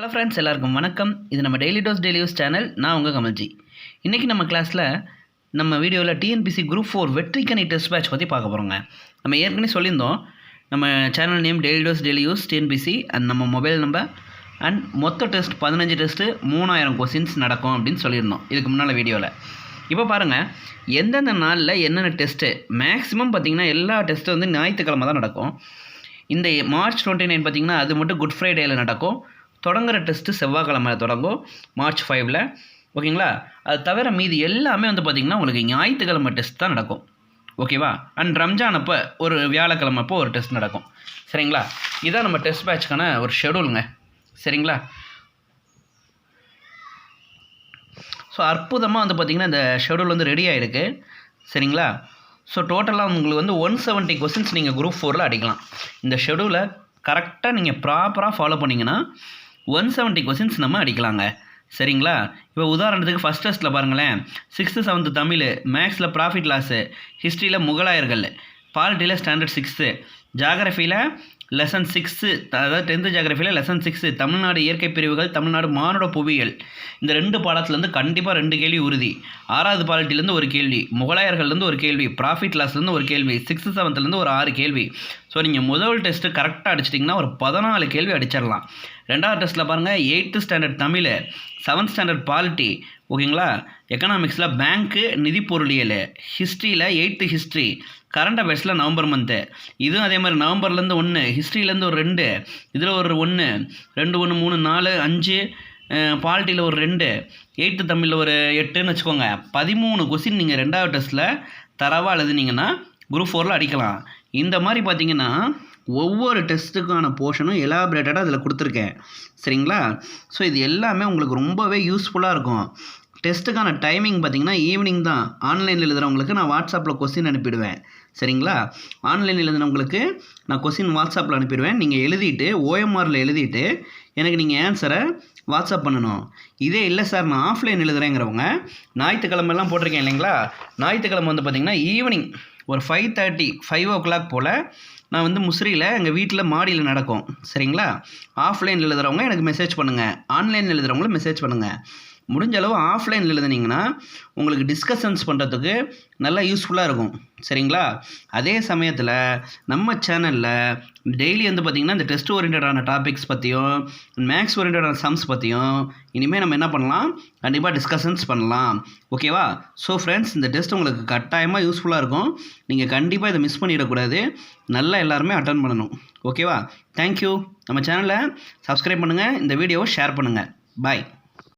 Hello friends எல்லாருக்கும் வணக்கம். இது நம்ம daily dose daily use channel நான் உங்கள் கமல்ஜி. இன்றைக்கி நம்ம கிளாஸில் நம்ம வீடியோவில் டிஎன்பிசி குரூப் ஃபோர் வெற்றிக்கணி டெஸ்ட் பேட்ச் பற்றி பார்க்க போகிறோங்க நம்ம ஏற்கனவே சொல்லியிருந்தோம் நம்ம channel name daily dose daily use TNPSC and நம்ம மொபைல் நம்பர் அண்ட் மொத்த டெஸ்ட் பதினஞ்சு டெஸ்ட்டு மூணாயிரம் கொஸ்டின்ஸ் நடக்கும் அப்படின்னு சொல்லியிருந்தோம் இதுக்கு முன்னால் வீடியோவில் இப்போ பாருங்கள் எந்தெந்த நாளில் என்னென்ன டெஸ்ட்டு மேக்ஸிமம் பார்த்திங்கன்னா எல்லா டெஸ்ட்டும் வந்து ஞாயிற்றுக்கிழமை தான் நடக்கும். இந்த மார்ச் டுவெண்ட்டி நைன் பார்த்தீங்கன்னா அது மட்டும் குட் ஃப்ரைடேயில் நடக்கும். தொடங்குற டெஸ்ட்டு செவ்வாய்க்கிழமை தொடங்கும். மார்ச் ஃபைவ்ல ஓகேங்களா அது தவிர மீதி எல்லாமே வந்து பார்த்திங்கன்னா உங்களுக்கு ஞாயிற்றுக்கிழமை டெஸ்ட் தான் நடக்கும். ஓகேவா அண்ட் ரம்ஜான் அப்போ ஒரு வியாழக்கிழமை அப்போ ஒரு டெஸ்ட் நடக்கும். சரிங்களா? இதான் நம்ம டெஸ்ட் பேட்ச்க்கான ஒரு ஷெடியூலுங்க சரிங்களா? ஸோ அற்புதமாக வந்து பார்த்திங்கன்னா இந்த ஷெடியூல் வந்து ரெடி ஆகிருக்கு சரிங்களா? ஸோ டோட்டலாக உங்களுக்கு வந்து ஒன் செவன்ட்டி கொஸ்டின்ஸ் நீங்கள் குரூப் ஃபோரில் அடிக்கலாம். இந்த ஷெடியூலை கரெக்டாக நீங்கள் ப்ராப்பராக ஃபாலோ பண்ணிங்கன்னா ஒன் செவன்ட்டி கொஸ்டின்ஸ் நம்ம அடிக்கலாங்க. சரிங்களா? இப்போ உதாரணத்துக்கு ஃபஸ்ட் டெஸ்ட்டில் பாருங்களேன். சிக்ஸ்த்து செவன்த்து தமிழ் மேக்ஸில் ப்ராஃபிட் லாஸு ஹிஸ்ட்ரியில் முகலாயர்கள் பாலிட்டியில் ஸ்டாண்டர்ட் சிக்ஸ்த்து ஜாகிரஃபியில் லெசன் சிக்ஸு அதாவது டென்த்து ஜாகிரஃபியில் லெசன் சிக்ஸு தமிழ்நாடு இயற்கை பிரிவுகள் தமிழ்நாடு மானுட புவியியல். இந்த ரெண்டு பாடத்துலேருந்து கண்டிப்பாக ரெண்டு கேள்வி உறுதி. ஆறாவது பாலிட்டிலேருந்து ஒரு கேள்வி. முகலாயர்கள்லேருந்து ஒரு கேள்வி. ப்ராஃபிட் லாஸ்லேருந்து ஒரு கேள்வி. சிக்ஸ்த்து செவன்த்துலேருந்து ஒரு ஆறு கேள்வி. ஸோ நீங்கள் முதல் டெஸ்ட்டு கரெக்டாக அடிச்சிட்டிங்கன்னா ஒரு பதினாலு கேள்வி அடிச்சிடலாம். ரெண்டாவது டெஸ்ட்டில் பாருங்கள் eighth standard Tamil seventh standard polity ஓகேங்களா? எக்கனாமிக்ஸில் பேங்க்கு நிதி பொருளியல் ஹிஸ்ட்ரியில் எயித்து ஹிஸ்ட்ரி கரண்ட் அஃபேர்ஸில் நவம்பர் மந்த்து இதுவும் அதே மாதிரி நவம்பர்லேருந்து ஒன்று ஹிஸ்ட்ரியிலேருந்து ஒரு ரெண்டு இதில் ஒரு ஒன்று ரெண்டு ஒன்று மூணு நாலு அஞ்சு பாலிட்டியில் ஒரு ரெண்டு எயித்து தமிழில் ஒரு எட்டுன்னு வச்சுக்கோங்க. பதிமூணு கொஸ்டின் நீங்கள் ரெண்டாவது டெஸ்ட்டில் தரவாக எழுதுனீங்கன்னா குரூப் ஃபோரில் அடிக்கலாம். இந்த மாதிரி பார்த்தீங்கன்னா ஒவ்வொரு டெஸ்ட்டுக்கான போர்ஷனும் எலாபரேட்டடாக அதில் கொடுத்துருக்கேன். சரிங்களா? ஸோ இது எல்லாமே உங்களுக்கு ரொம்பவே யூஸ்ஃபுல்லாக இருக்கும். டெஸ்ட்டுக்கான டைமிங் பார்த்தீங்கன்னா ஈவினிங் தான். ஆன்லைனில் எழுதுகிறவங்களுக்கு நான் வாட்ஸ்அப்பில் கொஸ்டின் அனுப்பிடுவேன். சரிங்களா? ஆன்லைனில் எழுதுனவங்களுக்கு நான் கொஸ்டின் வாட்ஸ்அப்பில் அனுப்பிடுவேன். நீங்கள் எழுதிட்டு ஓஎம்ஆரில் எழுதிட்டு எனக்கு நீங்கள் ஆன்சரை வாட்ஸ்அப் பண்ணணும். இதே இல்லை சார் நான் ஆஃப்லைன் எழுதுகிறேங்கிறவங்க ஞாயிற்றுக்கிழமெல்லாம் போட்டிருக்கேன் இல்லைங்களா? ஞாயிற்றுக்கிழமை வந்து பார்த்திங்கன்னா ஈவினிங் ஒரு five thirty five o'clock போல் நான் வந்து முசிறியில் எங்கள் வீட்டில் மாடியில் நடக்கும். சரிங்களா? ஆஃப்லைன் எழுதுகிறவங்க எனக்கு மெசேஜ் பண்ணுங்கள் ஆன்லைன் எழுதுகிறவங்களும் மெசேஜ் பண்ணுங்கள் முடிஞ்ச அளவு ஆஃப்லைனில் எழுதுனீங்கன்னா உங்களுக்கு டிஸ்கஷன்ஸ் பண்ணுறதுக்கு நல்லா யூஸ்ஃபுல்லாக இருக்கும். சரிங்களா? அதே சமயத்தில் நம்ம சேனலில் டெய்லி வந்து பார்த்திங்கன்னா இந்த டெஸ்ட் ஓரியன்டான டாபிக்ஸ் பற்றியும் மேக்ஸ் ஓரியன்டான சம்ஸ் பற்றியும் இனிமேல் நம்ம என்ன பண்ணலாம்? கண்டிப்பாக டிஸ்கஷன்ஸ் பண்ணலாம். ஓகேவா ஸோ ஃப்ரெண்ட்ஸ் இந்த டெஸ்ட் உங்களுக்கு கட்டாயமாக யூஸ்ஃபுல்லாக இருக்கும். நீங்கள் கண்டிப்பாக இதை மிஸ் பண்ணிடக்கூடாது. நல்லா எல்லாருமே அட்டன் பண்ணணும். ஓகேவா தேங்க்யூ நம்ம சேனலை சப்ஸ்கிரைப் பண்ணுங்கள் இந்த வீடியோவை ஷேர் பண்ணுங்கள் பாய்